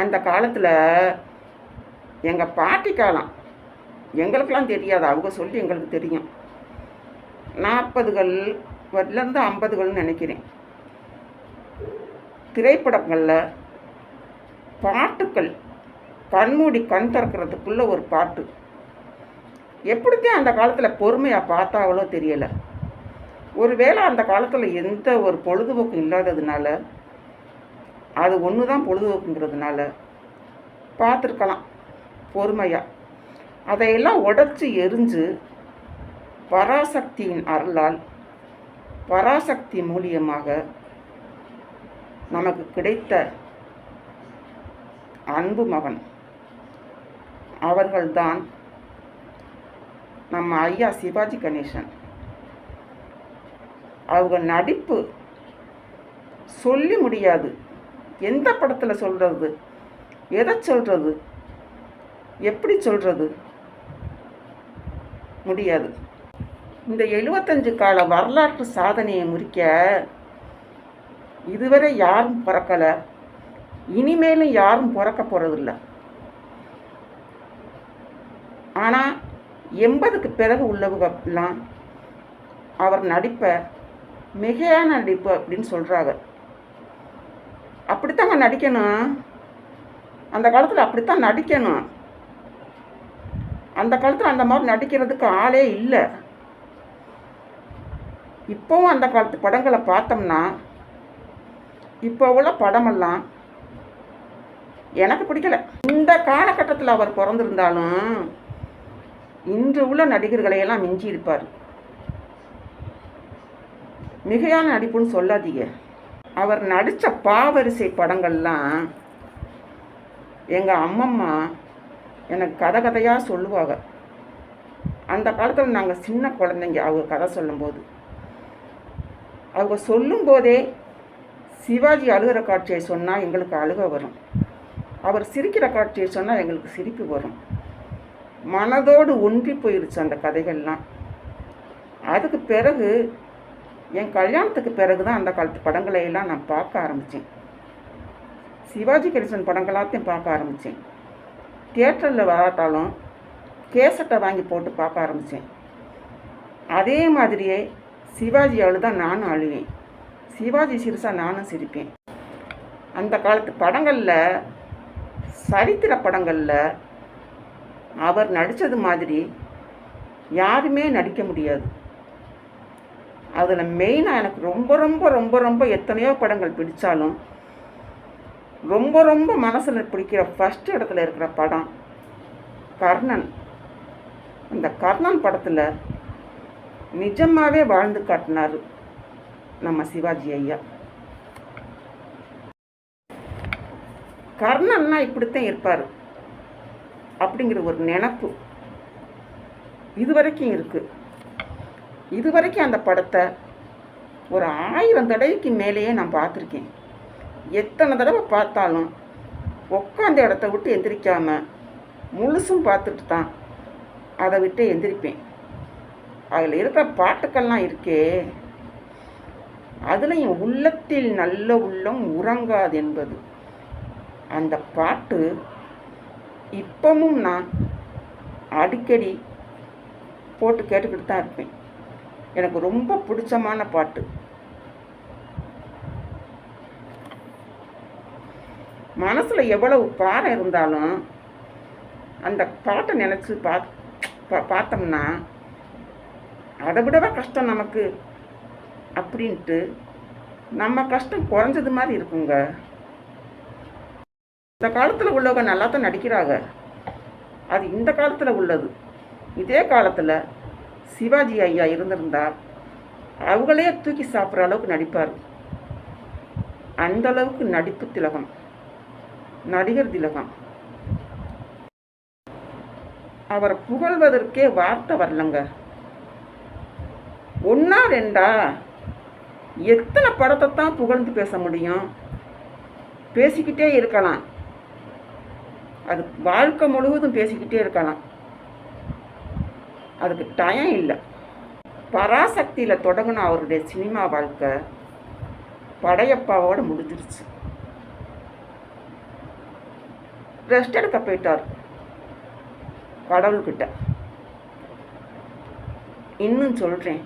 அந்த காலத்தில் எங்கள் பாட்டி காலம் எங்களுக்கெல்லாம் தெரியாது. அவங்க சொல்லி எங்களுக்கு தெரியும். நாற்பதுகள் வரலேருந்து ஐம்பதுகள்னு நினைக்கிறேன். திரைப்படங்களில் பாட்டுக்கள் கண்மூடி கண் திறக்கிறதுக்குள்ள ஒரு பாட்டு. எப்படித்தான் அந்த காலத்தில் பொறுமையாக பார்த்தாவளோ தெரியலை. ஒருவேளை அந்த காலத்தில் எந்த ஒரு பொழுதுபோக்கும் இல்லாததுனால அது ஒன்று தான் பொழுதுபோக்குங்கிறதுனால பார்த்துருக்கலாம் பொறுமையாக அதையெல்லாம் உடச்சி எரிஞ்சு பராசக்தியின் அருளால் பராசக்தி மூலியமாக நமக்கு கிடைத்த அன்பு மகன் அவர்கள்தான் நம்ம ஐயா சிவாஜி கணேசன். அவங்க நடிப்பு சொல்லி முடியாது. எந்த படத்தில் சொல்கிறது எதை சொல்கிறது எப்படி சொல்கிறது முடியாது. இந்த எழுபத்தஞ்சு கால வரலாற்று சாதனையை முறிக்க இதுவரை யாரும் பிறக்கலை. இனிமேலும் யாரும் பிறக்க போகிறதில்ல ஆனால் எண்பதுக்கு பிறகு உள்ளவங்கலாம் அவர் நடிப்பை மிகையான நடிப்பு அப்படின்னு சொல்கிறாங்க அப்படித்தாங்க நடிக்கணும். அந்த காலத்தில் அப்படித்தான் நடிக்கணும். அந்த காலத்தில் அந்த மாதிரி நடிக்கிறதுக்கு ஆளே இல்லை. இப்போவும் அந்த காலத்து படங்களை பார்த்தோம்னா இப்போ உள்ள படமெல்லாம் எனக்கு பிடிக்கல. இந்த காலகட்டத்தில் அவர் பிறந்திருந்தாலும் இன்று உள்ள நடிகர்களையெல்லாம் மிஞ்சி இருப்பார். மிகையான நடிப்புன்னு சொல்லாதீங்க. அவர் நடித்த பாவரிசை படங்கள்லாம் எங்கள் அம்மம்மா எனக்கு கதை கதையாக சொல்லுவாங்க. அந்த காலத்தில் நாங்கள் சின்ன குழந்தைங்க அவங்க கதை சொல்லும்போது. அவங்க சொல்லும்போதே சிவாஜி அழுகிற காட்சியை சொன்னால் எங்களுக்கு அழுக வரும். அவர் சிரிக்கிற காட்சியை சொன்னால் எங்களுக்கு சிரிப்பு வரும். மனதோடு ஒன்றி போயிடுச்சு அந்த கதைகள்லாம். அதுக்கு பிறகு என் கல்யாணத்துக்கு பிறகு தான் அந்த காலத்து படங்களை எல்லாம் நான் பார்க்க ஆரம்பித்தேன் சிவாஜி கணேசன் படங்களாத்தையும் பார்க்க ஆரம்பித்தேன் தியேட்டரில் வராட்டாலும் கேசட்டை வாங்கி போட்டு பார்க்க ஆரம்பித்தேன் அதே மாதிரியே சிவாஜி அழுதா நானும் அழுவேன். சிவாஜி சிரிச்சா நானும் சிரிப்பேன். அந்த காலத்து படங்களில் சரித்திர படங்களில் அவர் நடித்தது மாதிரி யாருமே நடிக்க முடியாது. அதில் மெயினாக எனக்கு ரொம்ப ரொம்ப ரொம்ப ரொம்ப எத்தனையோ படங்கள் பிடித்தாலும் ரொம்ப ரொம்ப மனசில் பிடிக்கிற ஃபஸ்ட் இடத்துல இருக்கிற படம் கர்ணன். அந்த கர்ணன் படத்தில் நிஜமாகவே வாழ்ந்து காட்டினார் நம்ம சிவாஜி ஐயா. கர்ணன்னா இப்படித்தான் இருப்பார் அப்படிங்கிற ஒரு நினப்பு இது வரைக்கும் இருக்குது இது வரைக்கும் அந்த படத்தை ஒரு ஆயிரம் தடவைக்கு மேலேயே நான் பார்த்துருக்கேன். எத்தனை தடவை பார்த்தாலும் உட்காந்த இடத்த விட்டு எந்திரிக்காம முழுசும் பார்த்துட்டு தான் அதை விட்டு எந்திரிப்பேன். அதில் இருக்கிற பாட்டுக்கள்லாம் இருக்கே அதுலேயும் உள்ளத்தில் நல்ல உள்ளம் உறங்காது என்பது. அந்த பாட்டு இப்பவும் நான் அடிக்கடி போட்டு கேட்டுக்கிட்டு தான் இருப்பேன். எனக்கு ரொம்ப பிடிச்சமான பாட்டு. மனசில் எவ்வளவு பாறை இருந்தாலும் அந்த பாட்டை நினச்சி பா பா- பார்த்தோம்னா அதை விடவா கஷ்டம் நமக்கு அப்படின்ட்டு நம்ம கஷ்டம் குறைஞ்சது மாதிரி இருக்குங்க. இந்த காலத்தில் உள்ளவங்க நல்லா தான் நடிக்கிறாங்க. அது இந்த காலத்தில் உள்ளது. இதே காலத்தில் சிவாஜி ஐயா இருந்திருந்தா அவங்களே தூக்கி சாப்பிட்ற அளவுக்கு நடிப்பார். அந்த அளவுக்கு நடிப்பு திலகம் நடிகர் திலகம். அவரை புகழ்வதற்கே வார்த்தை வரலங்க. ஒன்றா ரெண்டா? எத்தனை படத்தை தான் புகழ்ந்து பேச முடியும்? பேசிக்கிட்டே இருக்கலாம். அது வாழ்க்கை முழுவதும் பேசிக்கிட்டே இருக்கலாம். அதுக்கு டைம் இல்லை. பராசக்தியில் தொடங்கின அவருடைய சினிமா வாழ்க்கை படையப்பாவோடு முடிஞ்சிருச்சு. ரெஸ்ட் எடுக்க போயிட்டார். கடவுள்கிட்ட. இன்னும் சொல்கிறேன்